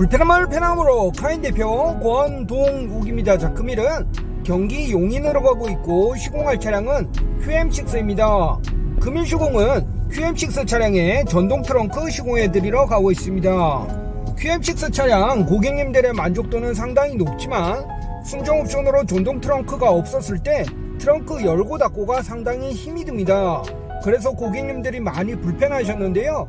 불편함을 편함으로 카인 대표 권동욱입니다. 자, 금일은 경기 용인으로 가고 있고 시공할 차량은 QM6입니다. 금일 시공은 QM6 차량에 전동 트렁크 시공해 드리러 가고 있습니다. QM6 차량 고객님들의 만족도는 상당히 높지만 순정 옵션으로 전동 트렁크가 없었을 때 트렁크 열고 닫고가 상당히 힘이 듭니다. 그래서 고객님들이 많이 불편하셨는데요.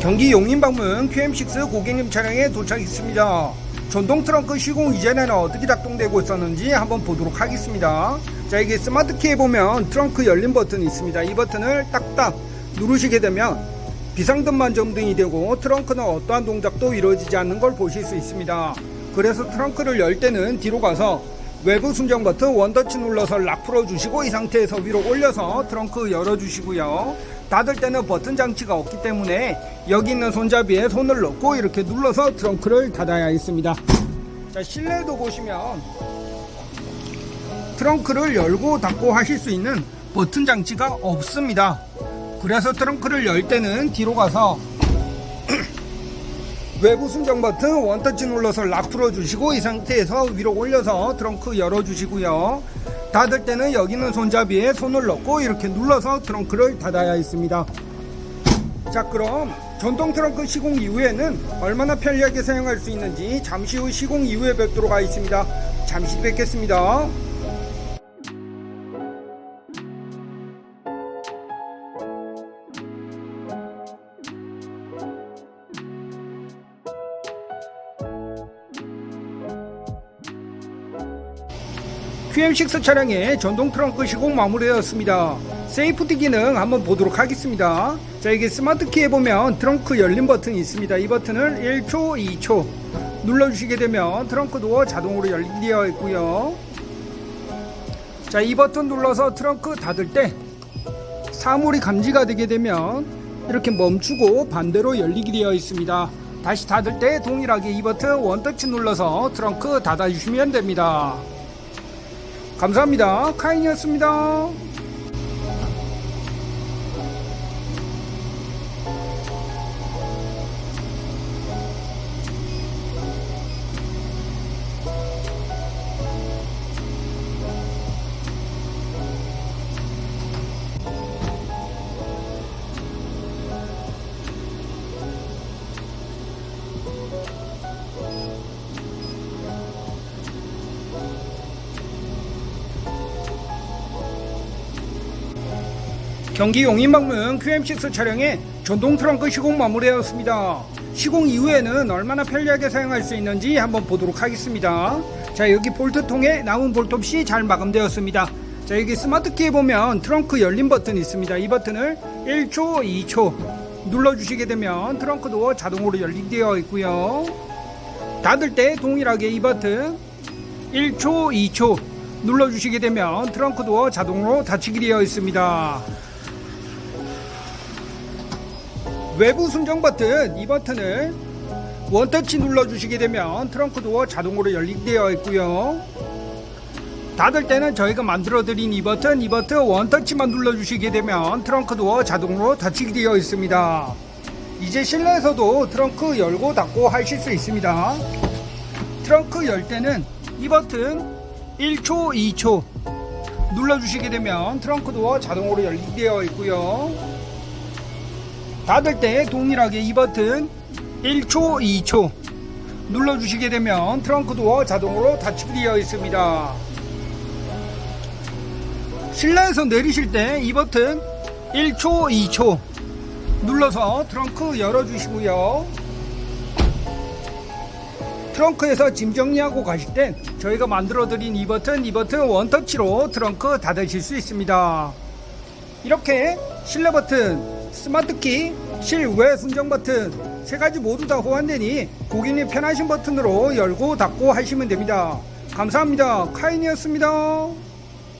경기 용인 방문 QM6 고객님 차량에 도착했습니다. 전동 트렁크 시공 이전에는 어떻게 작동되고 있었는지 한번 보도록 하겠습니다. 자, 이게 스마트 키에 보면 트렁크 열림 버튼이 있습니다. 이 버튼을 딱딱 누르시게 되면 비상등만 점등이 되고 트렁크는 어떠한 동작도 이루어지지 않는 걸 보실 수 있습니다. 그래서 트렁크를 열 때는 뒤로 가서 외부 순정 버튼 원터치 눌러서 락 풀어주시고 이 상태에서 위로 올려서 트렁크 열어주시고요. 닫을 때는 버튼 장치가 없기 때문에 여기 있는 손잡이에 손을 넣고 이렇게 눌러서 트렁크를 닫아야 했습니다. 자, 실내도 보시면 트렁크를 열고 닫고 하실 수 있는 버튼 장치가 없습니다. 그래서 트렁크를 열 때는 뒤로 가서 외부 순정 버튼 원터치 눌러서 락 풀어주시고 이 상태에서 위로 올려서 트렁크 열어주시고요. 닫을 때는 여기 있는 손잡이에 손을 넣고 이렇게 눌러서 트렁크를 닫아야 했습니다. 자 그럼 전동 트렁크 시공 이후에는 얼마나 편리하게 사용할 수 있는지 잠시 후 시공 이후에 뵙도록 하겠습니다. 잠시 뒤 뵙겠습니다. QM6 차량의 전동 트렁크 시공 마무리되었습니다. 세이프티 기능 한번 보도록 하겠습니다. 자, 이게 스마트 키에 보면 트렁크 열림 버튼이 있습니다. 이 버튼을 1초, 2초 눌러주시게 되면 트렁크 도어 자동으로 열리게 되어 있고요. 자, 이 버튼 눌러서 트렁크 닫을 때 사물이 감지가 되게 되면 이렇게 멈추고 반대로 열리게 되어 있습니다. 다시 닫을 때 동일하게 이 버튼 원터치 눌러서 트렁크 닫아주시면 됩니다. 감사합니다. 카인이었습니다. 경기 용인방문 QM6 차량의 전동 트렁크 시공 마무리되었습니다. 시공 이후에는 얼마나 편리하게 사용할 수 있는지 한번 보도록 하겠습니다. 자 여기 볼트통에 남은 볼트 없이 잘 마감되었습니다. 자 여기 스마트 키에 보면 트렁크 열림 버튼이 있습니다. 이 버튼을 1초, 2초 눌러주시게 되면 트렁크 도어 자동으로 열리되어 있고요. 닫을 때 동일하게 이 버튼 1초, 2초 눌러주시게 되면 트렁크 도어 자동으로 닫히게 되어 있습니다. 외부 순정 버튼 이 버튼을 원터치 눌러주시게 되면 트렁크 도어 자동으로 열리되어 있고요. 닫을 때는 저희가 만들어 드린 이 버튼 이 버튼 원터치만 눌러주시게 되면 트렁크 도어 자동으로 닫히게 되어 있습니다. 이제 실내에서도 트렁크 열고 닫고 하실 수 있습니다. 트렁크 열 때는 이 버튼 1초, 2초 눌러주시게 되면 트렁크 도어 자동으로 열리게 되어 있고요. 닫을 때 동일하게 이 버튼 1초, 2초 눌러주시게 되면 트렁크 도어 자동으로 닫히게 되어 있습니다. 실내에서 내리실 때 이 버튼 1초, 2초 눌러서 트렁크 열어주시고요. 트렁크에서 짐 정리하고 가실 땐 저희가 만들어 드린 이 버튼, 이 버튼 원터치로 트렁크 닫으실 수 있습니다. 이렇게 실내 버튼, 스마트 키, 실외 순정 버튼 세 가지 모두 다 호환되니 고객님 편하신 버튼으로 열고 닫고 하시면 됩니다. 감사합니다. 카인이었습니다.